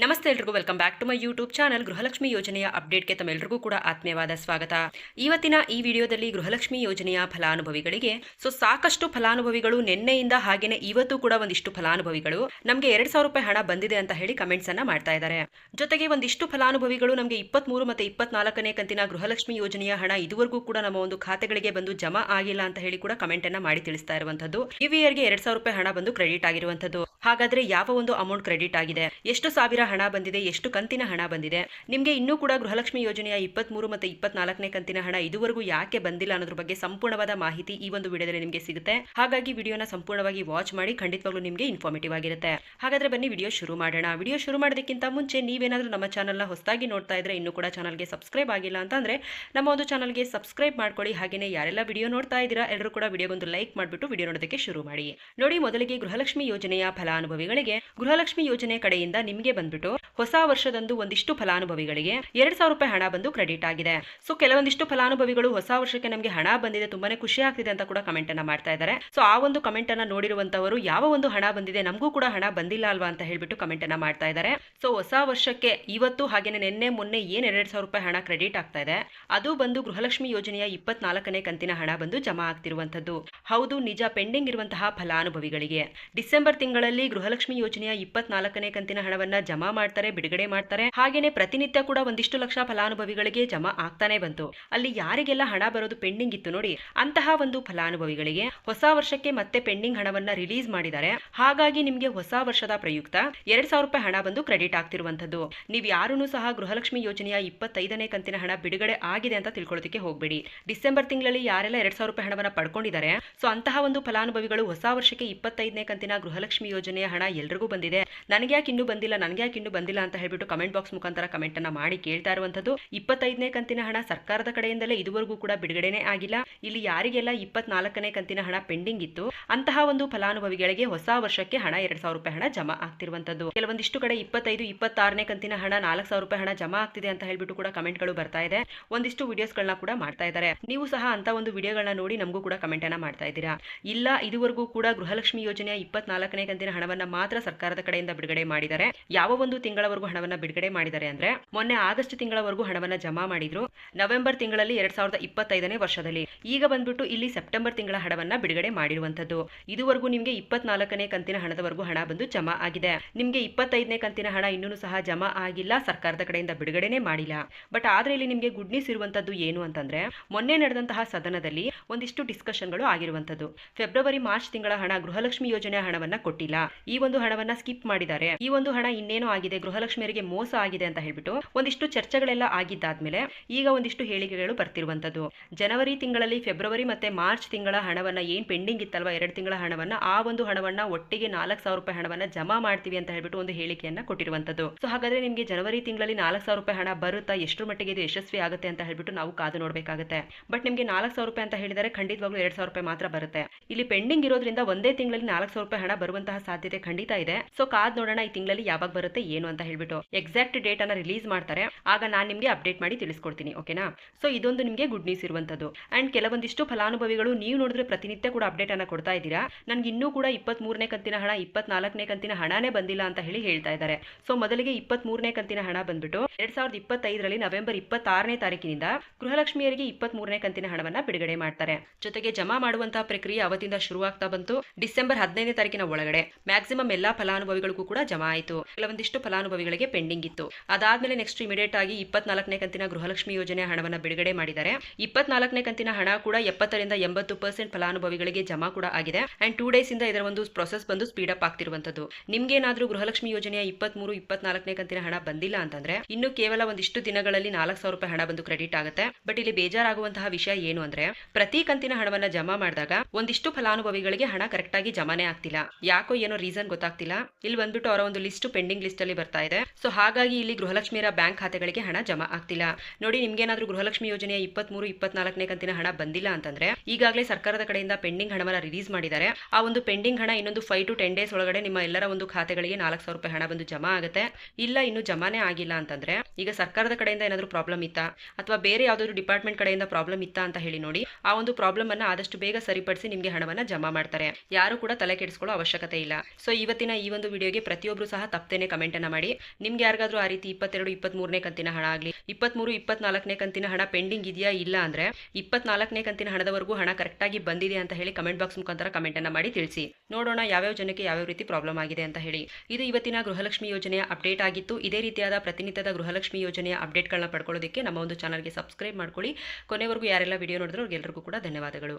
ನಮಸ್ತೆ ಎಲ್ರಿಗೂ, welcome back to my YouTube channel Gruhalakshmi ಯೋಜನೆಯ ಅಪ್ಡೇಟ್ಗೆ ತಮ್ಮೆಲ್ಲರಿಗೂ ಕೂಡ ಆತ್ಮೀಯವಾದ ಸ್ವಾಗತ. ಇವತ್ತಿನ ಈ ವಿಡಿಯೋದಲ್ಲಿ ಗೃಹಲಕ್ಷ್ಮಿ ಯೋಜನೆಯ ಫಲಾನುಭವಿಗಳಿಗೆ, ಸೊ ಸಾಕಷ್ಟು ಫಲಾನುಭವಿಗಳು ನಿನ್ನೆಯಿಂದ ಹಾಗೇನೆ ಇವತ್ತು ಕೂಡ ಒಂದಿಷ್ಟು ಫಲಾನುಭವಿಗಳು ನಮಗೆ ಎರಡ್ ಸಾವಿರ ರೂಪಾಯಿ ಹಣ ಬಂದಿದೆ ಅಂತ ಹೇಳಿ ಕಮೆಂಟ್ಸ್ ಅನ್ನ ಮಾಡ್ತಾ ಇದ್ದಾರೆ. ಜೊತೆಗೆ ಒಂದಿಷ್ಟು ಫಲಾನುಭವಿಗಳು ನಮಗೆ ಇಪ್ಪತ್ಮೂರು ಮತ್ತೆ ಇಪ್ಪತ್ನಾಲ್ಕನೇ ಕಂತಿನ ಗೃಹಲಕ್ಷ್ಮಿ ಯೋಜನೆಯ ಹಣ ಇದುವರೆಗೂ ಕೂಡ ನಮ್ಮ ಒಂದು ಖಾತೆಗಳಿಗೆ ಬಂದು ಜಮಾ ಆಗಿಲ್ಲ ಅಂತ ಹೇಳಿ ಕೂಡ ಕಮೆಂಟ್ ಅನ್ನ ಮಾಡಿ ತಿಳಿಸ್ತಾ ಇರುವಂತದ್ದು ಇವಿಯರ್ಗೆ ಎರಡ್ ಸಾವಿರ ರೂಪಾಯಿ ಹಣ ಬಂದು ಕ್ರೆಡಿಟ್ ಆಗಿರುವಂತದ್ದು ಹಾಗಾದ್ರೆ ಯಾವ ಒಂದು ಅಮೌಂಟ್ ಕ್ರೆಡಿಟ್ ಆಗಿದೆ? ಎಷ್ಟು ಸಾವಿರ ಹಣ ಬಂದಿದೆ, ಎಷ್ಟು ಕಂತಿನ ಹಣ ಬಂದಿದೆ? ನಿಮಗೆ ಇನ್ನೂ ಕೂಡ ಗೃಹಲಕ್ಷ್ಮಿ ಯೋಜನೆಯ ಇಪ್ಪತ್ಮೂರು ಮತ್ತು ಇಪ್ಪತ್ನಾಲ್ಕನೇ ಕಂತಿನ ಹಣ ಇದುವರೆಗೂ ಯಾಕೆ ಬಂದಿಲ್ಲ ಅನ್ನೋದ್ರ ಬಗ್ಗೆ ಸಂಪೂರ್ಣವಾದ ಮಾಹಿತಿ ಈ ಒಂದು ವಿಡಿಯೋದಲ್ಲಿ ನಿಮಗೆ ಸಿಗುತ್ತೆ. ಹಾಗಾಗಿ ವಿಡಿಯೋನ ಸಂಪೂರ್ಣವಾಗಿ ವಾಚ್ ಮಾಡಿ ಖಂಡಿತವಾಗ್ಲೂ ನಿಮಗೆ ಇನ್ಫಾರ್ಮೇಟಿವ್ ಆಗಿರುತ್ತೆ. ಹಾಗಾದ್ರೆ ಬನ್ನಿ ವಿಡಿಯೋ ಶುರು ಮಾಡೋಣ. ವಿಡಿಯೋ ಶುರು ಮಾಡೋದಕ್ಕಿಂತ ಮುಂಚೆ ನೀವೇನಾದರೂ ನಮ್ಮ ಚಾನಲ್ನ ಹೊಸದಾಗಿ ನೋಡ್ತಾ ಇದ್ರೆ ಇನ್ನೂ ಕೂಡ ಚಾನಲ್ಗೆ ಸಬ್ಸ್ಕ್ರೈಬ್ ಆಗಿಲ್ಲ ಅಂತಂದ್ರೆ ನಮ್ಮ ಒಂದು ಚಾನಲ್ಗೆ ಸಬ್ಸ್ಕ್ರೈಬ್ ಮಾಡ್ಕೊಳ್ಳಿ. ಹಾಗೆಯೇ ಯಾರೆಲ್ಲ ವಿಡಿಯೋ ನೋಡ್ತಾ ಇದ್ದೀರಾ ಎಲ್ಲರೂ ಕೂಡ ವಿಡಿಯೋಗೊಂದು ಲೈಕ್ ಮಾಡಿಬಿಟ್ಟು ವಿಡಿಯೋ ನೋಡೋದಕ್ಕೆ ಶುರು ಮಾಡಿ. ನೋಡಿ, ಮೊದಲಿಗೆ ಗೃಹಲಕ್ಷ್ಮಿ ಯೋಜನೆಯ ಫಲಾನುಭವಿಗಳಿಗೆ ಗೃಹಲಕ್ಷ್ಮಿ ಯೋಜನೆ ಕಡೆಯಿಂದ ನಿಮಗೆ ಬಂದ್ಬಿಟ್ಟು ಹೊಸ ವರ್ಷದಂದು ಒಂದಿಷ್ಟು ಫಲಾನುಭವಿಗಳಿಗೆ ಎರಡ್ ಸಾವಿರ ರೂಪಾಯಿ ಹಣ ಬಂದು ಕ್ರೆಡಿಟ್ ಆಗಿದೆ. ಸೊ, ಕೆಲವೊಂದಿಷ್ಟು ಫಲಾನುಭವಿಗಳು ಹೊಸ ವರ್ಷಕ್ಕೆ ನಮಗೆ ಹಣ ಬಂದಿದೆ, ತುಂಬಾನೇ ಖುಷಿ ಆಗ್ತಿದೆ ಅಂತ ಕೂಡ ಕಮೆಂಟ್ ಅನ್ನ ಮಾಡ್ತಾ ಇದ್ದಾರೆ. ಸೊ, ಆ ಒಂದು ಕಮೆಂಟ್ ಅನ್ನ ನೋಡಿರುವಂತವರು ಯಾವ ಒಂದು ಹಣ ಬಂದಿದೆ, ನಮಗೂ ಕೂಡ ಹಣ ಬಂದಿಲ್ಲ ಅಲ್ವಾ ಅಂತ ಹೇಳ್ಬಿಟ್ಟು ಕಮೆಂಟ್ ಅನ್ನ ಮಾಡ್ತಾ ಇದ್ದಾರೆ. ಸೊ, ಹೊಸ ವರ್ಷಕ್ಕೆ ಇವತ್ತು ಹಾಗೇನೆ ನಿನ್ನೆ, ಮೊನ್ನೆ ಏನ್ ಎರಡ್ ಸಾವಿರ ರೂಪಾಯಿ ಹಣ ಕ್ರೆಡಿಟ್ ಆಗ್ತಾ ಇದೆ, ಅದು ಬಂದು ಗೃಹಲಕ್ಷ್ಮಿ ಯೋಜನೆಯ ಇಪ್ಪತ್ನಾಲ್ಕನೇ ಕಂತಿನ ಹಣ ಬಂದು ಜಮಾ ಆಗ್ತಿರುವಂತದ್ದು ಹೌದು, ನಿಜ ಪೆಂಡಿಂಗ್ ಇರುವಂತಹ ಫಲಾನುಭವಿಗಳಿಗೆ. ಡಿಸೆಂಬರ್ ತಿಂಗಳಲ್ಲಿ ಗೃಹಲಕ್ಷ್ಮಿ ಯೋಜನೆಯ ಇಪ್ಪತ್ನಾಲ್ಕನೇ ಕಂತಿನ ಹಣವನ್ನ ಜಮಾ ಮಾಡ್ತಾರೆ, ಬಿಡುಗಡೆ ಮಾಡ್ತಾರೆ. ಹಾಗೇನೆ ಪ್ರತಿನಿತ್ಯ ಕೂಡ ಒಂದಿಷ್ಟು ಲಕ್ಷ ಫಲಾನುಭವಿಗಳಿಗೆ ಜಮಾ ಆಗ್ತಾನೆ ಬಂತು. ಅಲ್ಲಿ ಯಾರಿಗೆಲ್ಲ ಹಣ ಬರೋದು ಪೆಂಡಿಂಗ್ ಇತ್ತು ನೋಡಿ, ಅಂತಹ ಒಂದು ಫಲಾನುಭವಿಗಳಿಗೆ ಹೊಸ ವರ್ಷಕ್ಕೆ ಮತ್ತೆ ಪೆಂಡಿಂಗ್ ಹಣವನ್ನ ರಿಲೀಸ್ ಮಾಡಿದ್ದಾರೆ. ಹಾಗಾಗಿ ನಿಮಗೆ ಹೊಸ ವರ್ಷದ ಪ್ರಯುಕ್ತ ಎರಡ್ ಸಾವಿರ ರೂಪಾಯಿ ಹಣ ಬಂದು ಕ್ರೆಡಿಟ್ ಆಗ್ತಿರುವಂತದ್ದು ನೀವು ಯಾರೂ ಸಹ ಗೃಹಲಕ್ಷ್ಮಿ ಯೋಜನೆಯ ಇಪ್ಪತ್ತೈದನೇ ಕಂತಿನ ಹಣ ಬಿಡುಗಡೆ ಆಗಿದೆ ಅಂತ ತಿಳ್ಕೊಳ್ಳೋದಕ್ಕೆ ಹೋಗಬೇಡಿ. ಡಿಸೆಂಬರ್ ತಿಂಗಳಲ್ಲಿ ಯಾರೆಲ್ಲ ಎರಡ್ ಸಾವಿರ ರೂಪಾಯಿ ಹಣವನ್ನ ಪಡ್ಕೊಂಡಿದ್ದಾರೆ, ಸೊ ಅಂತಹ ಒಂದು ಫಲಾನುಭವಿಗಳು ಹೊಸ ವರ್ಷಕ್ಕೆ ಇಪ್ಪತ್ತೈದನೇ ಕಂತಿನ ಗೃಹಲಕ್ಷ್ಮಿ ಯೋಜನೆಯ ಹಣ ಎಲ್ರಿಗೂ ಬಂದಿದೆ. ನನಗೆ ಯಾಕೆ ಇನ್ನೂ ಬಂದಿಲ್ಲ ನನಗೆ ಯಾಕೆ ಇನ್ನೂ ಬಂದಿಲ್ಲ ಅಂತ ಹೇಳ್ಬಿಟ್ಟು ಕಮೆಂಟ್ ಬಾಕ್ಸ್ ಮುಖಾಂತರ ಕಮೆಂಟ್ ಅನ್ನ ಮಾಡಿ ಕೇಳ್ತಾ ಇರುವಂತದ್ದು ಇಪ್ಪತ್ತೈದನೇ ಕಂತಿನ ಹಣ ಸರ್ಕಾರದ ಕಡೆಯಿಂದಲೇ ಇದುವರೆಗೂ ಕೂಡ ಬಿಡುಗಡೆನೇ ಆಗಿಲ್ಲ. ಇಲ್ಲಿ ಯಾರಿಗೆಲ್ಲ ಇಪ್ಪತ್ನಾಲ್ಕನೇ ಕಂತಿನ ಹಣ ಪೆಂಡಿಂಗ್ ಇತ್ತು, ಅಂತಹ ಒಂದು ಫಲಾನುಭವಿಗಳಿಗೆ ಹೊಸ ವರ್ಷಕ್ಕೆ ಹಣ ಎರಡ್ ಸಾವಿರ ರೂಪಾಯಿ ಹಣ ಜಮಾ ಆಗ್ತಿರುವಂತದ್ದು ಕೆಲವೊಂದಿಷ್ಟು ಕಡೆ ಇಪ್ಪತ್ತೈದು, ಇಪ್ಪತ್ತಾರನೇ ಕಂತಿನ ಹಣ ನಾಲ್ಕು ಸಾವಿರ ರೂಪಾಯಿ ಹಣ ಜಮಾ ಆಗ್ತಿದೆ ಅಂತ ಹೇಳ್ಬಿಟ್ಟು ಕೂಡ ಕಮೆಂಟ್ಗಳು ಬರ್ತಾ ಇದೆ. ಒಂದಿಷ್ಟು ವಿಡಿಯೋಸ್ಗಳನ್ನ ಕೂಡ ಮಾಡ್ತಾ ಇದ್ದಾರೆ. ನೀವು ಸಹ ಅಂತ ಒಂದು ವಿಡಿಯೋಗಳನ್ನ ನೋಡಿ ನಮಗೂ ಕೂಡ ಕಮೆಂಟ್ ಅನ್ನ ಮಾಡ್ತಾ ಇದ್ದೀರಾ? ಇಲ್ಲ, ಇದುವರೆಗೂ ಕೂಡ ಗೃಹಲಕ್ಷ್ಮಿ ಯೋಜನೆಯ ಇಪ್ಪತ್ನಾಲ್ಕನೇ ಕಂತಿನ ಹಣವನ್ನ ಮಾತ್ರ ಸರ್ಕಾರದ ಕಡೆಯಿಂದ ಬಿಡುಗಡೆ ಮಾಡಿದ್ದಾರೆ ಯಾವ ಒಂದು ತಿಂಗಳವರೆಗೂ ಹಣವನ್ನ ಬಿಡುಗಡೆ ಮಾಡಿದ್ದಾರೆ ಅಂದ್ರೆ ಮೊನ್ನೆ ಆಗಸ್ಟ್ ತಿಂಗಳವರೆಗೂ ಹಣವನ್ನ ಜಮಾ ಮಾಡಿದ್ರು. ನವೆಂಬರ್ ತಿಂಗಳಲ್ಲಿ ಎರಡ್ ಸಾವಿರದ ಇಪ್ಪತ್ತೈದನೇ ವರ್ಷದಲ್ಲಿ. ಈಗ ಬಂದ್ಬಿಟ್ಟು ಇಲ್ಲಿ ಸೆಪ್ಟೆಂಬರ್ ತಿಂಗಳ ಹಣವನ್ನ ಬಿಡುಗಡೆ ಮಾಡಿರುವಂತದ್ದು ಇದುವರೆಗೂ ನಿಮಗೆ ಇಪ್ಪತ್ನಾಲ್ಕನೇ ಕಂತಿನ ಹಣದವರೆಗೂ ಹಣ ಬಂದು ಜಮಾ ಆಗಿದೆ. ನಿಮಗೆ ಇಪ್ಪತ್ತೈದನೇ ಕಂತಿನ ಹಣ ಇನ್ನೂ ಸಹ ಜಮಾ ಆಗಿಲ್ಲ, ಸರ್ಕಾರದ ಕಡೆಯಿಂದ ಬಿಡುಗಡೆನೆ ಮಾಡಿಲ್ಲ. ಬಟ್ ಆದ್ರೆ ಇಲ್ಲಿ ನಿಮಗೆ ಗುಡ್ ನ್ಯೂಸ್ ಇರುವಂತದ್ದು ಏನು ಅಂತಂದ್ರೆ, ಮೊನ್ನೆ ನಡೆದಂತಹ ಸದನದಲ್ಲಿ ಒಂದಿಷ್ಟು ಡಿಸ್ಕಷನ್ಗಳು ಆಗಿರುವಂತದ್ದು ಫೆಬ್ರವರಿ, ಮಾರ್ಚ್ ತಿಂಗಳ ಹಣ ಗೃಹಲಕ್ಷ್ಮಿ ಯೋಜನೆ ಹಣವನ್ನ ಕೊಟ್ಟಿಲ್ಲ. ಈ ಒಂದು ಹಣವನ್ನ ಸ್ಕಿಪ್ ಮಾಡಿದ್ದಾರೆ. ಈ ಒಂದು ಹಣ ಇನ್ನೇನೋ ಆಗಿದೆ, ಗೃಹಲಕ್ಷ್ಮಿಯರಿಗೆ ಮೋಸ ಆಗಿದೆ ಅಂತ ಹೇಳ್ಬಿಟ್ಟು ಒಂದಿಷ್ಟು ಚರ್ಚೆಗಳೆಲ್ಲ ಆಗಿದ್ದಾದ್ಮೇಲೆ ಈಗ ಒಂದಿಷ್ಟು ಹೇಳಿಕೆಗಳು ಬರ್ತಿರುವಂತದ್ದು ಜನವರಿ ತಿಂಗಳಲ್ಲಿ ಫೆಬ್ರವರಿ ಮತ್ತೆ ಮಾರ್ಚ್ ತಿಂಗಳ ಹಣವನ್ನ ಏನ್ ಪೆಂಡಿಂಗ್ ಇತ್ತಲ್ವಾ, ಎರಡು ತಿಂಗಳ ಹಣವನ್ನ, ಆ ಒಂದು ಹಣವನ್ನ ಒಟ್ಟಿಗೆ ನಾಲ್ಕು ಸಾವಿರ ರೂಪಾಯಿ ಹಣವನ್ನ ಜಮಾ ಮಾಡ್ತೀವಿ ಅಂತ ಹೇಳ್ಬಿಟ್ಟು ಒಂದು ಹೇಳಿಕೆಯನ್ನ ಕೊಟ್ಟಿರುವಂತದ್ದು ಸೊ ಹಾಗಾದ್ರೆ ನಿಮಗೆ ಜನವರಿ ತಿಂಗಳಲ್ಲಿ ನಾಲ್ಕು ಸಾವಿರ ರೂಪಾಯಿ ಹಣ ಬರುತ್ತಾ ಎಷ್ಟು ಮಟ್ಟಿಗೆ ಇದು ಯಶಸ್ವಿ ಆಗುತ್ತೆ ಅಂತ ಹೇಳ್ಬಿಟ್ಟು ನಾವು ಕಾದು ನೋಡಬೇಕಾಗುತ್ತೆ. ಬಟ್ ನಿಮಗೆ ನಾಲ್ಕು ಸಾವಿರ ರೂಪಾಯಿ ಅಂತ ಹೇಳಿದರೆ ಖಂಡಿತವಾಗ್ಲೂ ಎರಡ್ ಸಾವಿರ ರೂಪಾಯಿ ಮಾತ್ರ ಬರುತ್ತೆ. ಇಲ್ಲಿ ಪೆಂಡಿಂಗ್ ಇರೋದ್ರಿಂದ ಒಂದೇ ತಿಂಗಳಲ್ಲಿ ನಾಲ್ಕು ಸಾವಿರ ರೂಪಾಯಿ ಹಣ ಬರುವಂತಹ ಸಾಧ್ಯತೆ ಖಂಡಿತ ಇದೆ. ಸೊ ಕಾದ್ ನೋಡೋಣ ಈ ತಿಂಗಳಲ್ಲಿ ಯಾವಾಗ ಬರುತ್ತೆ ಏನು ಅಂತ ಹೇಳ್ಬಿಟ್ಟು ಎಕ್ಸಾಕ್ಟ್ ಡೇಟ್ ಅನ್ನ ರಿಲೀಸ್ ಮಾಡ್ತಾರೆ. ಆಗ ನಾನು ನಿಮಗೆ ಅಪ್ಡೇಟ್ ಮಾಡಿ ತಿಳಿಸ್ಕೊಡ್ತೀನಿ ಓಕೆನಾ ಸೊ ಇದೊಂದು ನಿಮಗೆ ಗುಡ್ ನ್ಯೂಸ್ ಇರುವಂತದ್ದು. ಅಂಡ್ ಕೆಲವೊಂದಿಷ್ಟು ಫಲಾನುಭವಿಗಳು ನೀವು ನೋಡಿದ್ರೆ ಪ್ರತಿನಿತ್ಯ ಕೂಡ ಅಪ್ಡೇಟ್ ಅನ್ನ ಕೊಡ್ತಾ ಇದ್ದೀರಾ. ನನ್ಗೆ ಇನ್ನೂ ಕೂಡ ಇಪ್ಪತ್ತ್ ಮೂರನೇ ಕಂತಿನ ಹಣ, ಇಪ್ಪತ್ನಾಲ್ಕನೇ ಕಂತಿನ ಹಣನೇ ಬಂದಿಲ್ಲ ಅಂತ ಹೇಳಿ ಹೇಳ್ತಾ ಇದ್ದಾರೆ. ಸೊ ಮೊದಲಿಗೆ ಇಪ್ಪತ್ತ್ ಮೂರನೇ ಕಂತಿನ ಹಣ ಬಂದ್ಬಿಟ್ಟು ಎರಡ್ ಸಾವಿರದ ಇಪ್ಪತ್ತೈದರಲ್ಲಿ ನವೆಂಬರ್ ಇಪ್ಪತ್ತಾರನೇ ತಾರೀಕಿನಿಂದ ಗೃಹಲಕ್ಷ್ಮಿಯರಿಗೆ ಇಪ್ಪತ್ತ್ ಮೂರನೇ ಕಂತಿನ ಹಣವನ್ನ ಬಿಡುಗಡೆ ಮಾಡ್ತಾರೆ. ಜೊತೆಗೆ ಜಮಾ ಮಾಡುವಂತಹ ಪ್ರಕ್ರಿಯೆ ಅವತ್ತಿಂದ ಶುರುವಾಗ್ತಾ ಬಂತು. ಡಿಸೆಂಬರ್ ಹದಿನೈದನೇ ತಾರೀಕಿನ ಒಳಗಡೆ. ಮ್ಯಾಕ್ಸಿಮಮ್ ಎಲ್ಲಾ ಫಲಾನುಭವಿಗಳಿಗೂ ಕೂಡ ಜಮಾ ಆಯಿತು. ಕೆಲವೊಂದಿಷ್ಟು ಫಲಾನುಭವಿಗಳಿಗೆ ಪೆಂಡಿಂಗ್ ಇತ್ತು. ಅದಾದ್ಮೇಲೆ ನೆಕ್ಸ್ಟ್ ಇಮಿಡಿಯೇಟ್ ಆಗಿ ಇಪ್ಪತ್ನಾಲ್ಕನೇ ಕಂತಿನ ಗೃಹಲಕ್ಷ್ಮಿ ಯೋಜನೆ ಹಣವನ್ನ ಬಿಡುಗಡೆ ಮಾಡಿದ್ದಾರೆ. ಇಪ್ಪತ್ನಾಲ್ಕನೇ ಕಂತಿನ ಹಣ ಕೂಡ ಎಪ್ಪತ್ತರಿಂದ ಎಂಬತ್ತು ಪರ್ಸೆಂಟ್ ಫಲಾನುಭವಿಗಳಿಗೆ ಜಮಾ ಕೂಡ ಆಗಿದೆ. ಅಂಡ್ ಟೂ ಡೇಸ್ ಇಂದ ಇದರ ಒಂದು ಪ್ರೊಸೆಸ್ ಬಂದು ಸ್ಪೀಡ್ ಅಪ್ ಆಗ್ತಿರುವಂತದ್ದು. ನಿಮ್ಗೇನಾದ್ರೂ ಗೃಹಲಕ್ಷ್ಮಿ ಯೋಜನೆಯ ಇಪ್ಪತ್ಮೂರು, ಇಪ್ಪತ್ನಾಲ್ಕನೇ ಕಂತಿನ ಹಣ ಬಂದಿಲ್ಲ ಅಂತಂದ್ರೆ ಇನ್ನು ಕೇವಲ ಒಂದಿಷ್ಟು ದಿನಗಳಲ್ಲಿ ನಾಲ್ಕು ಸಾವಿರ ರೂಪಾಯಿ ಹಣ ಬಂದು ಕ್ರೆಡಿಟ್ ಆಗುತ್ತೆ. ಬಟ್ ಇಲ್ಲಿ ಬೇಜಾರಾಗುವಂತಹ ವಿಷಯ ಏನು ಅಂದ್ರೆ ಪ್ರತಿ ಕಂತಿನ ಹಣವನ್ನ ಜಮಾ ಮಾಡಿದಾಗ ಒಂದಿಷ್ಟು ಫಲಾನುಭವಿಗಳಿಗೆ ಹಣ ಕರೆಕ್ಟ್ ಆಗಿ ಜಮಾನೇ ಆಗ್ತಿಲ್ಲ. ಯಾಕೋ ಏನೋ ರೀಸನ್ ಗೊತ್ತಾಗ್ತಿಲ್ಲ. ಇಲ್ಲಿ ಬಂದ್ಬಿಟ್ಟು ಅವರ ಒಂದು ಲಿಸ್ಟ್ ಪೆಂಡಿಂಗ್ ಅಲ್ಲಿ ಬರ್ತಾ ಇದೆ. ಸೊ ಹಾಗಾಗಿ ಇಲ್ಲಿ ಗೃಹಲಕ್ಷ್ಮಿಯರ ಬ್ಯಾಂಕ್ ಖಾತೆಗಳಿಗೆ ಹಣ ಜಮಾ ಆಗ್ತಿಲ್ಲ. ನೋಡಿ, ನಿಮ್ಗೇನಾದ್ರೂ ಗೃಹಲಕ್ಷ್ಮಿ ಯೋಜನೆಯ ಇಪ್ಪತ್ಮೂರು, ಇಪ್ಪತ್ನಾಲ್ಕನೇ ಕಂತಿನ ಹಣ ಬಂದಿಲ್ಲ ಅಂತಂದ್ರೆ, ಈಗಾಗಲೇ ಸರ್ಕಾರದ ಕಡೆಯಿಂದ ಪೆಂಡಿಂಗ್ ಹಣವನ್ನ ರಿಲೀಸ್ ಮಾಡಿದ್ದಾರೆ. ಆ ಒಂದು ಪೆಂಡಿಂಗ್ ಹಣ ಇನ್ನೊಂದು ಫೈವ್ ಟು ಟೆನ್ ಡೇಸ್ ಒಳಗಡೆ ನಿಮ್ಮ ಎಲ್ಲರ ಒಂದು ಖಾತೆಗಳಿಗೆ ನಾಲ್ಕು ಸಾವಿರ ರೂಪಾಯಿ ಹಣ ಬಂದು ಜಮಾ ಆಗುತ್ತೆ. ಇಲ್ಲ, ಇನ್ನು ಜಮಾನೇ ಆಗಿಲ್ಲ ಅಂತಂದ್ರೆ, ಈಗ ಸರ್ಕಾರದ ಕಡೆಯಿಂದ ಏನಾದರೂ ಪ್ರಾಬ್ಲಮ್ ಇತ್ತಾ? ಅಥವಾ ಬೇರೆ ಯಾವ್ದಾದ್ರು ಡಿಪಾರ್ಟ್ಮೆಂಟ್ ಕಡೆಯಿಂದ ಪ್ರಾಬ್ಲಮ್ ಇತ್ತಾ ಅಂತ ಹೇಳಿ ನೋಡಿ, ಆ ಒಂದು ಪ್ರಾಬ್ಲಮ್ ಅನ್ನ ಆದಷ್ಟು ಬೇಗ ಸರಿಪಡಿಸಿ ನಿಮಗೆ ಹಣವನ್ನ ಜಮಾ ಮಾಡ್ತಾರೆ. ಯಾರು ಕೂಡ ತಲೆ ಕೆಡಿಸಿಕೊಳ್ಳೋ ಅವಶ್ಯಕತೆ ಇಲ್ಲ. ಸೊ ಇವತ್ತಿನ ಈ ಒಂದು ವಿಡಿಯೋಗೆ ಪ್ರತಿಯೊಬ್ಬರು ಸಹ ತಪ್ಪೇನೆ ಕಮೆಂಟ್ ಕಮೆಂಟನ್ನು ಮಾಡಿ. ನಿಮ್ಗೆ ಯಾರಿಗಾದ್ರೂ ಆ ರೀತಿ ಇಪ್ಪತ್ತೆರಡು ಇಪ್ಪತ್ತ್ಮೂರನೇ ಕಂತಿನ ಹಣ ಆಗಲಿ ಇಪ್ಪತ್ತ್ಮೂರು ಇಪ್ಪತ್ನಾಲ್ಕನೇ ಕಂತಿನ ಹಣ ಪೆಂಡಿಂಗ್ ಇದೆಯಾ ಇಲ್ಲ ಅಂದ್ರೆ ಇಪ್ಪತ್ನಾಲ್ಕನೇ ಕಂತಿನ ಹಣದವರೆಗೂ ಹಣ ಕರೆಕ್ಟಾಗಿ ಬಂದಿದೆ ಅಂತ ಹೇಳಿ ಕಮೆಂಟ್ ಬಾಕ್ಸ್ ಮುಖಾಂತರ ಕಮೆಂಟನ್ನು ಮಾಡಿ ತಿಳಿಸಿ. ನೋಡೋಣ ಯಾವ್ಯಾವ ಜನಕ್ಕೆ ಯಾವ್ಯಾವ ರೀತಿ ಪ್ರಾಬ್ಲಮ್ ಆಗಿದೆ ಅಂತ ಹೇಳಿ. ಇದು ಇವತ್ತಿನ ಗೃಹಲಕ್ಷ್ಮಿ ಯೋಜನೆಯ ಅಪ್ಡೇಟ್ ಆಗಿತ್ತು. ಇದೇ ರೀತಿಯಾದ ಪ್ರತಿನಿತ್ಯದ ಗೃಹಲಕ್ಷ್ಮಿ ಯೋಜನೆಯ ಅಪ್ಡೇಟ್ಗಳನ್ನ ಪಡ್ಕೊಳ್ಳೋದಕ್ಕೆ ನಮ್ಮ ಒಂದು ಚಾನಲ್ಗೆ ಸಬ್ಸ್ಕ್ರೈಬ್ ಮಾಡ್ಕೊಳ್ಳಿ. ಕೊನೆವರೆಗೂ ಯಾರೆಲ್ಲ ವಿಡಿಯೋ ನೋಡಿದ್ರು ಅವ್ರಿಗೆಲ್ಲರಿಗೂ ಕೂಡ ಧನ್ಯವಾದಗಳು.